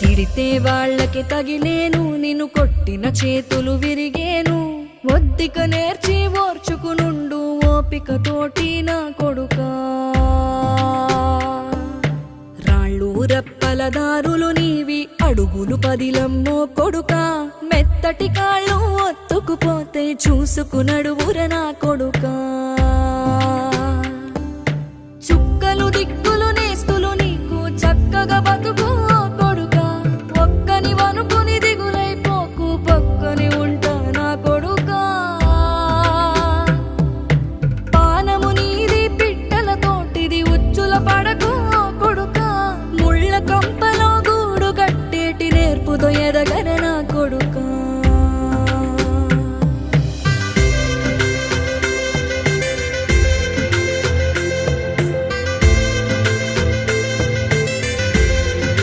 తిడితే వాళ్ళకి తగిలేను నిన్ను కొట్టిన చేతులు విరిగేను. ఒద్దిక నేర్చి ఓర్చుకునుండు ఓపికతోటి నా కొడుకా. రాళ్ళు రప్పల దారులు నీవి అడుగులు పదిలమ్మో కొడుక. మెత్తటి కాళ్ళు ఒత్తుకుపోతే చూసుకునడువుర నా కొడుకా. చుక్కలు దిక్కులు నేస్తులు నీకు చక్కగా బతుకు కొయ్యదగన నా కొడుకా